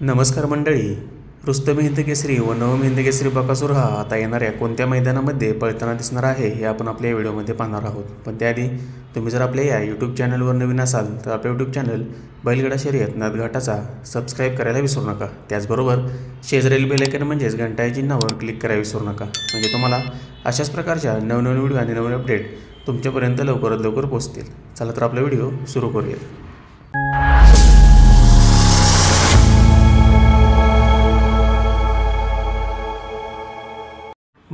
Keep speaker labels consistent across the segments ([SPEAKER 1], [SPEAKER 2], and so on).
[SPEAKER 1] नमस्कार मंडळी. रुस्तम हिंदकेसरी व नवम हिंद केसरी बकासूर हा आता येणाऱ्या कोणत्या मैदानामध्ये पळताना दिसणार आहे हे आपण आपल्या या व्हिडिओमध्ये पाहणार आहोत. पण त्याआधी तुम्ही जर आपल्या या यूट्यूब चॅनलवर नवीन असाल तर आपल्या यूट्यूब चॅनल बैलगडा शर्यत नदघाटाचा सबस्क्राईब करायला विसरू नका. त्याचबरोबर शेजारील बेलायकन म्हणजेच घंटा चिन्हावर क्लिक करायला विसरू नका. म्हणजे तुम्हाला अशाच प्रकारच्या नवनवीन व्हिडिओ आणि नवीन अपडेट तुमच्यापर्यंत लवकरात लवकर पोहोचतील. चला तर आपला व्हिडिओ सुरू करूयात.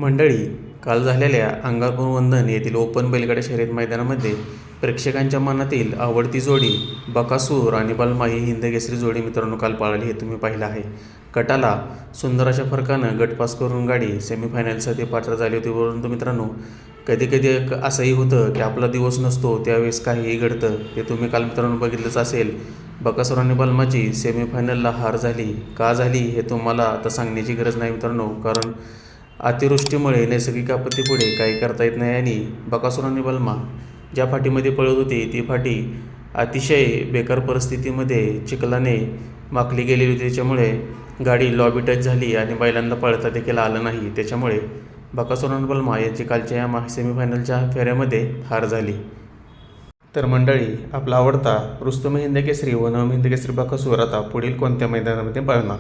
[SPEAKER 1] मंडळी काल झालेल्या अंगापूर वंदन येथील ओपन बैलगाडा शर्यत मैदानामध्ये प्रेक्षकांच्या मनातील आवडती जोडी बकासूर आणि बलमा ही हिंदकेसरी जोडी मित्रांनो काल पाळली हे तुम्ही पाहिलं आहे. गटाला सुंदर अशा फरकानं गटपास करून गाडी सेमीफायनलसाठी पात्र झाली होती. परंतु मित्रांनो कधी कधी एक असंही होतं की आपला दिवस नसतो त्यावेळेस काहीही घडतं. ते तुम्ही काल मित्रांनो बघितलंच असेल. बकासूर आणि बलमाची सेमीफायनलला हार झाली का झाली हे तुम्हाला आता सांगण्याची गरज नाही मित्रांनो. कारण अतिवृष्टीमुळे नैसर्गिक आपत्तीपुढे काही करता येत नाही आणि बकासूर आणि बलमा ज्या फाटीमध्ये पळत होती ती फाटी अतिशय बेकार परिस्थितीमध्ये चिखलाने माखली गेलेली होती. त्याच्यामुळे गाडी लॉबी टच झाली आणि बैलांना पळता देखील आलं नाही. त्याच्यामुळे बकासूर आणि बलमा यांची कालच्या या मा सेमीफायनलच्या फेऱ्यामध्ये हार झाली. तर मंडळी आपला आवडता रुस्तम हिंद केसरी व नवम हिंद केसरी बकासूर आता पुढील कोणत्या मैदानामध्ये पळणार?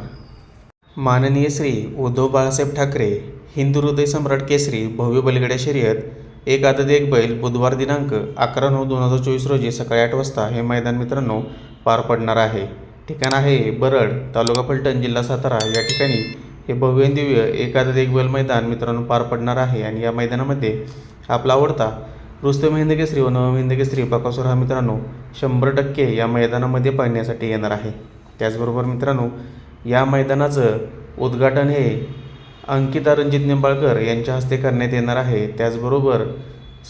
[SPEAKER 1] माननीय श्री उद्धव बाळासाहेब ठाकरे हिंदू हृदय सम्राट केसरी भव्य बलगड्या शर्यत एक आदत एक बैल बुधवार दिनांक अकरा नऊ दोन हजार चोवीस रोजी सकाळी आठ वाजता हे मैदान मित्रांनो पार पडणार आहे. ठिकाण आहे बरड तालुका फलटण जिल्हा सातारा. या ठिकाणी हे भव्य दिव्य एक आदत एक बैल मैदान मित्रांनो पार पडणार आहे आणि या मैदानामध्ये आपला आवडता रुस्तम हिंद केसरी व नवम हिंद केसरी बकासूर हा मित्रांनो शंभर टक्के या मैदानामध्ये पाहण्यासाठी येणार आहे. त्याचबरोबर मित्रांनो या मैदानाचं उद्घाटन हे अंकिता रणजित निंबाळकर यांच्या हस्ते करण्यात येणार आहे. त्याचबरोबर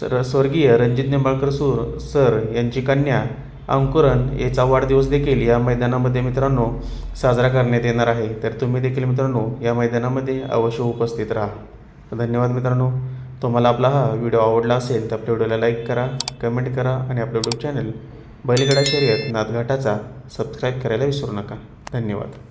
[SPEAKER 1] सर स्वर्गीय रणजित निंबाळकर सूर सर यांची कन्या अंकुरन याचा वाढदिवस देखील या मैदानामध्ये मित्रांनो साजरा करण्यात येणार आहे. तर तुम्ही देखील मित्रांनो या मैदानामध्ये अवश्य उपस्थित राहा. धन्यवाद मित्रांनो. तुम्हाला आपला हा व्हिडिओ आवडला असेल तर आपल्या व्हिडिओला लाईक करा कमेंट करा आणि आपलं यूट्यूब चॅनल बैलगडा शर्यत नाथघाटाचा सबस्क्राईब करायला विसरू नका. धन्यवाद.